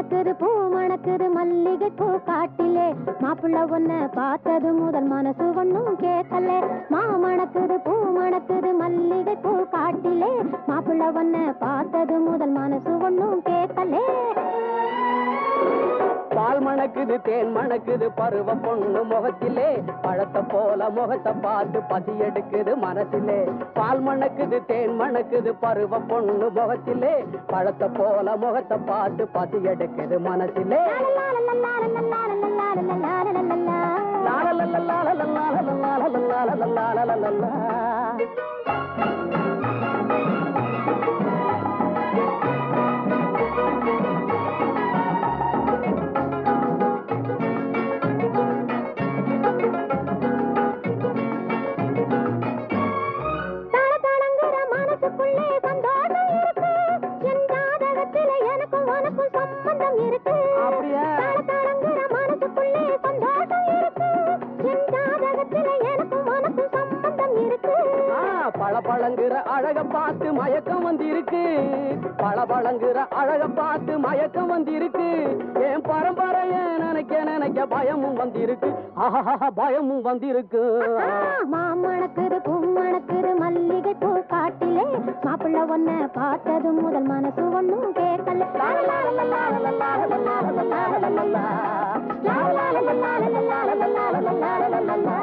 மணக்குது பூ மணக்குது மல்லிகை பூ காட்டிலே. மாப்பிள்ள ஒன்ன பார்த்தது முதல் மனசு ஒன்னும் கேட்கல. மா மணக்குது பூ மணக்குது மல்லிகை பூ காட்டிலே. மாப்பிள்ள ஒன்ன பார்த்தது முதல் மனசு ஒன்னும் கேட்கலே. மணக்குது தேன் மணக்குது பருவ பொண்ணு முகத்திலே. பழத்தை போல முகத்தை பார்த்து பசி எடுக்குது மனசிலே. பால் மணக்குது தேன் மணக்குது பருவ பொண்ணு முகத்திலே. பழத்தை போல முகத்தை பார்த்து பசி எடுக்குது மனசிலே. லாலலலலாலலலாலலலாலலலாலலலாலலலாலலலா. பளபளங்குற அழக பார்த்து மயக்கம் வந்திருக்கு. பளபளங்குற அழக பார்த்து மயக்கம் வந்திருக்கு. என் பரம்பரைய நினைக்க நினைக்க பயமும் வந்திருக்கு. ஆஹா பயமும் வந்திருக்கு. மாமணக்குது பூமணக்குது மல்லிகை பூ காட்டிலே மாப்பிள்ள ஒன்ன பார்த்தது முதல் மனசு ஒண்ணும் கேட்கல அத்தா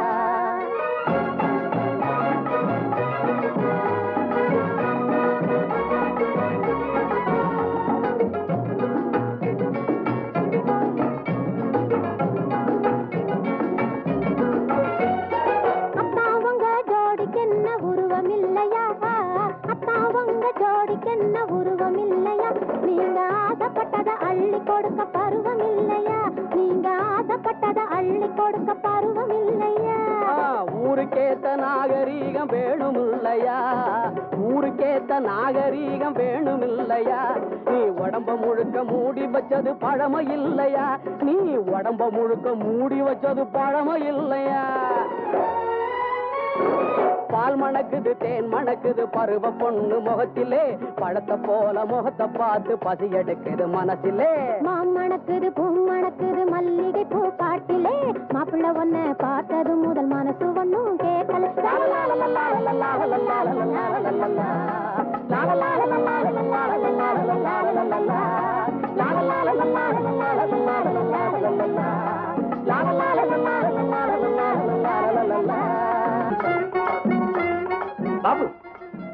ஜோடிக்கென்ன உருவம் இல்லையா நீங்க ஆசைப்பட்டத அள்ளி கொடுக்க பருவம் இல்லையா நீங்க ஆசைப்பட்டத அள்ளி கொடுக்க பருவம் இல்லையா ஊருக்கேத்த நாகரீகம் வேணும் இல்லையா ஊருக்கேத்த நாகரீகம் வேணும் இல்லையா நீ உடம்ப முழுக்க மூடி வச்சது பழமை இல்லையா? நீ உடம்ப முழுக்க மூடி வச்சது பழமை இல்லையா? பால் மணக்குது தேன் மணக்குது பருவ பொண்ணு முகத்திலே பழத்தை போல முகத்தை பார்த்து பசி எடுக்குது மனசிலே மாமணக்குது பூ மணக்குது மல்லிகை பூ காட்டிலே மாப்பிள்ள ஒன்ன பார்த்தது முதல் மனசு ஒண்ணும் கேட்கல ہاں